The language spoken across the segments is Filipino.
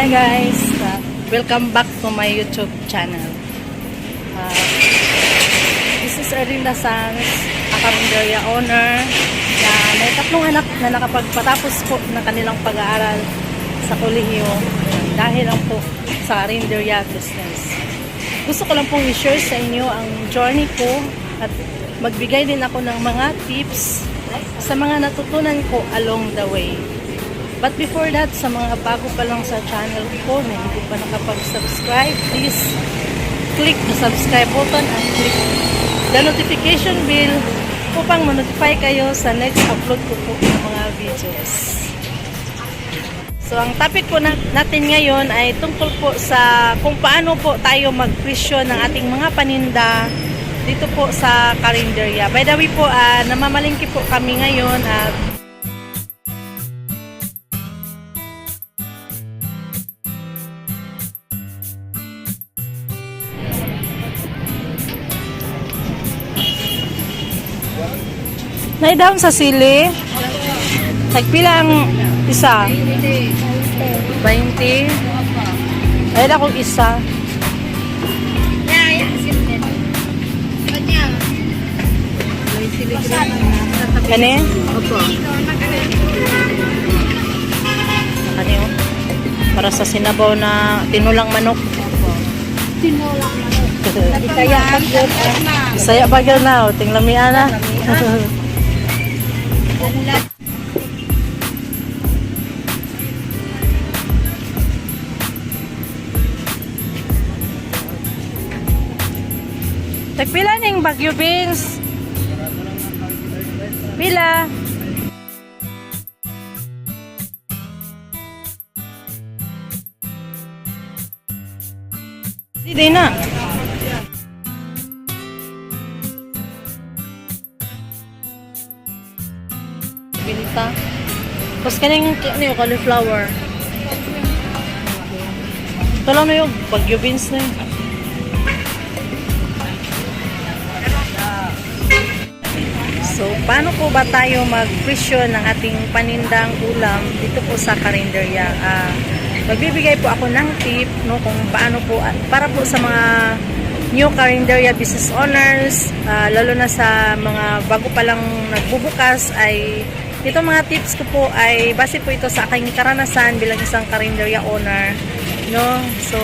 Hi guys, Uh, welcome back to my YouTube channel. Uh, this is Erlinda Sanz, a Carinderia owner na may tatlong anak na nakapagpatapos po ng kanilang pag-aaral sa kolehiyo dahil lang po sa Carinderia business. Gusto ko lang pong i-share sa inyo ang journey ko at magbigay din ako ng mga tips sa mga natutunan ko along the way. But before that, sa mga bago pa lang sa channel ko na hindi pa nakapag-subscribe, please click the subscribe button and click the notification bell upang ma-notify kayo sa next upload ko po ng mga videos. So, ang topic po na, natin ngayon ay tungkol po sa kung paano po tayo magpresyo ng ating mga paninda dito po sa Carinderia. By the way po, ah, namamalingki po kami ngayon at Naidam sa sili. Tagpila ang isa. 20. Ay, akong isa. Kani? Opo. Kani oh. Para sa sinabaw na tinulang manok. Tinulang manok. Kaya pag-yun ah. Saya bagay na, oh. tinglamian na. Tagpila ning Bagyo Beans. Pila. Hindi na. Binta. Tapos kaning ano yung cauliflower. Lang na yung bagyo beans na yun. So, paano po ba tayo mag-presyo ng ating panindang ulam dito po sa karinderya? Ah, magbibigay po ako ng tip no, kung paano po, para po sa mga new karinderya business owners, ah, lalo na sa mga bago pa lang nagbubukas, ay ito mga tips ko po ay base po ito sa aking karanasan bilang isang karinderya owner. No? So,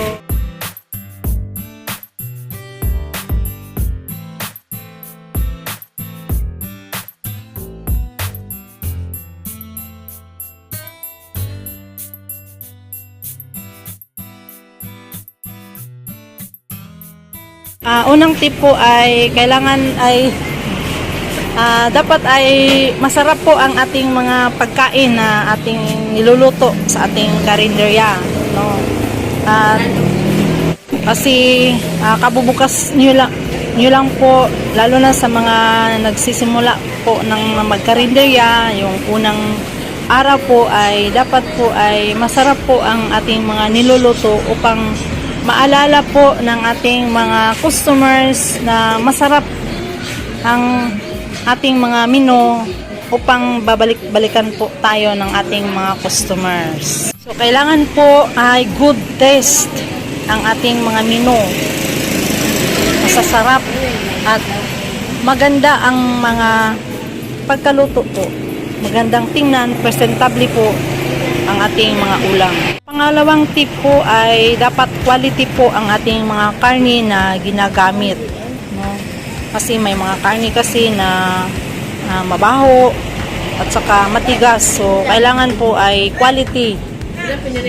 Ah, unang tip po ay kailangan ay ah, dapat ay masarap po ang ating mga pagkain na ating niluluto sa ating karinderya, no. At kasi ah, kabubukas niyo lang niyo lang po lalo na sa mga nagsisimula po ng magkarinderya, yung unang araw po ay dapat po ay masarap po ang ating mga niluluto upang maalala po ng ating mga customers na masarap ang ating mga menu upang babalik-balikan po tayo ng ating mga customers. So, kailangan po ay good taste ang ating mga menu. Masasarap at maganda ang mga pagkaluto po. Magandang tingnan, presentable po ang ating mga ulam. Pangalawang tip po ay dapat quality po ang ating mga karni na ginagamit. Kasi may mga karni kasi na, na mabaho at saka matigas. So, kailangan po ay quality.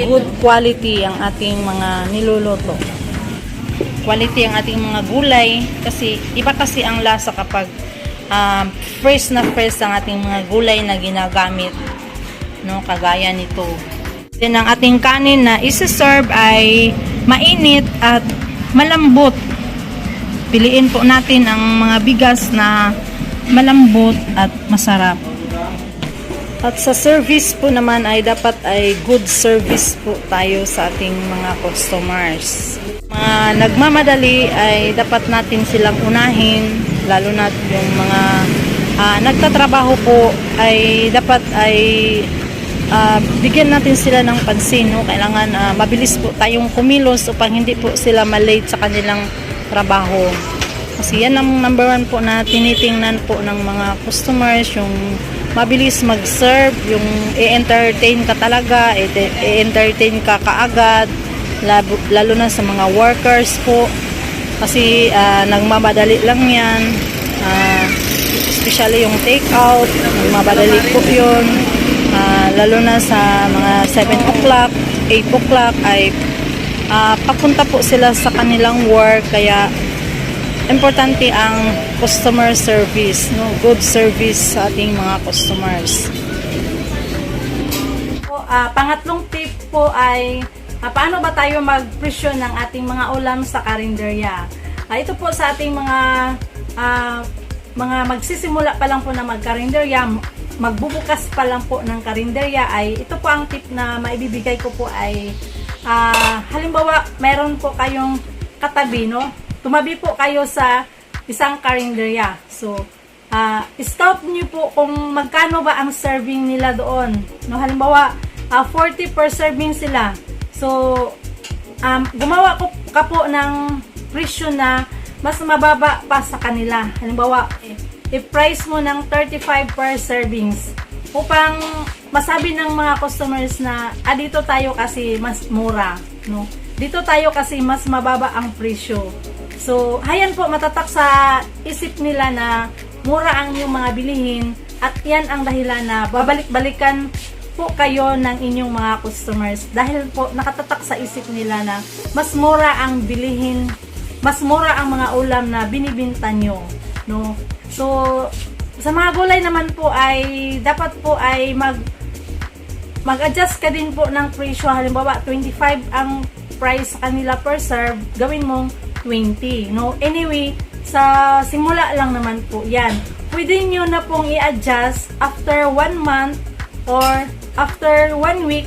Good quality ang ating mga niluluto. Quality ang ating mga gulay kasi iba kasi ang lasa kapag um, fresh na fresh ang ating mga gulay na ginagamit no kagaya nito then ang ating kanin na isi-serve ay mainit at malambot piliin po natin ang mga bigas na malambot at masarap at sa service po naman ay dapat ay good service po tayo sa ating mga customers. Mga nagmamadali ay dapat natin silang unahin, lalo na yung mga ah, nagtatrabaho po ay dapat ay ah, bigyan natin sila ng pansin. No? Kailangan ah, mabilis po tayong kumilos upang hindi po sila malate sa kanilang trabaho. Kasi yan ang number one po na tinitingnan po ng mga customers, yung mabilis mag-serve, yung i-entertain ka talaga, i-entertain ka kaagad, lalo, lalo na sa mga workers po. Kasi ah, nagmamadali lang yan, Ah, especially yung take-out, nagmamadali po yun. Ah, lalo na sa mga 7 o'clock, 8 o'clock ay ah, papunta po sila sa kanilang work, kaya importante ang customer service, no? Good service sa ating mga customers. Po, ah, pangatlong tip po ay ah, paano ba tayo magpresyo ng ating mga ulam sa karinderya? Ah, ito po sa ating mga ah, mga magsisimula pa lang po na magkarinderya, magbubukas pa lang po ng karinderya ay ito po ang tip na maibibigay ko po ay ah, halimbawa meron po kayong katabi no? Tumabi po kayo sa isang karinderya. So ah stop niyo po kung magkano ba ang serving nila doon. No halimbawa ah, 40 per serving sila. So um, gumawa ko ka po ng presyo na mas mababa pa sa kanila. Halimbawa, i-price mo ng 35 per servings upang masabi ng mga customers na ah, dito tayo kasi mas mura, no? Dito tayo kasi mas mababa ang presyo. So, hayan po matatak sa isip nila na mura ang inyong mga bilihin at yan ang dahilan na babalik-balikan po kayo ng inyong mga customers dahil po nakatatak sa isip nila na mas mura ang bilihin mas mura ang mga ulam na binibinta nyo no so sa mga gulay naman po ay dapat po ay mag mag-adjust ka din po ng presyo. Halimbawa 25 ang price sa kanila per serve gawin mong 20 no? Anyway sa simula lang naman po yan. Pwede nyo na pong i-adjust after 1 month or after 1 week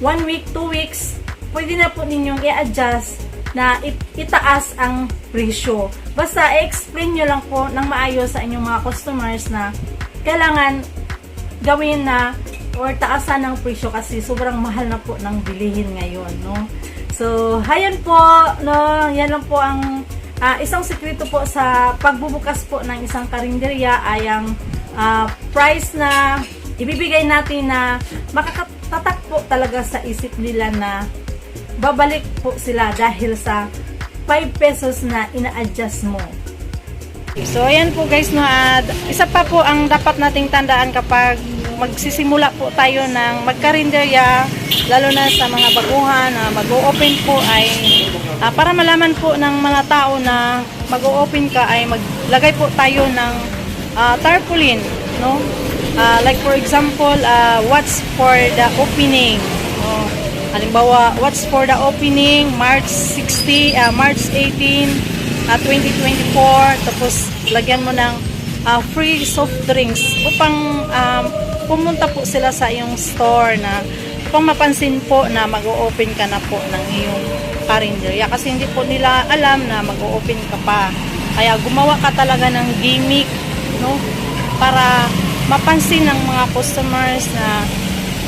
1 week, 2 weeks, pwede na po ninyong i-adjust na it- itaas ang presyo. Basta i-explain nyo lang po ng maayos sa inyong mga customers na kailangan gawin na or taasan ng presyo kasi sobrang mahal na po ng bilihin ngayon, no? So, hayan po, no, yan lang po ang ah, isang sekreto po sa pagbubukas po ng isang karinderya ay ang ah, price na ibibigay natin na makakatatak po talaga sa isip nila na babalik po sila dahil sa 5 pesos na ina-adjust mo. So, ayan po guys, no, at isa pa po ang dapat nating tandaan kapag magsisimula po tayo ng magkarinderya, lalo na sa mga baguhan na mag-o-open po ay ah, para malaman po ng mga tao na mag-o-open ka ay maglagay po tayo ng ah, tarpaulin, no? Ah, like for example, ah, what's for the opening? Halimbawa, what's for the opening, March 60, ah, March 18, ah, 2024, tapos lagyan mo ng ah, free soft drinks upang um, pumunta po sila sa iyong store na upang mapansin po na mag-o-open ka na po ng iyong karinderya kasi hindi po nila alam na mag-o-open ka pa. Kaya gumawa ka talaga ng gimmick, no? Para mapansin ng mga customers na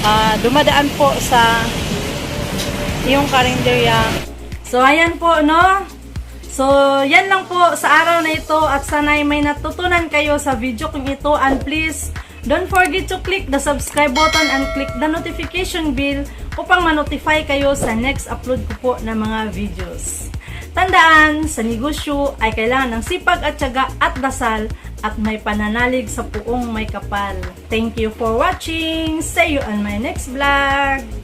ah, dumadaan po sa yung karinderya. So, ayan po, no? So, yan lang po sa araw na ito at sana'y may natutunan kayo sa video kong ito and please don't forget to click the subscribe button and click the notification bell upang ma-notify kayo sa next upload ko po ng mga videos. Tandaan, sa negosyo ay kailangan ng sipag at tiyaga at dasal at may pananalig sa puong may kapal. Thank you for watching! See you on my next vlog!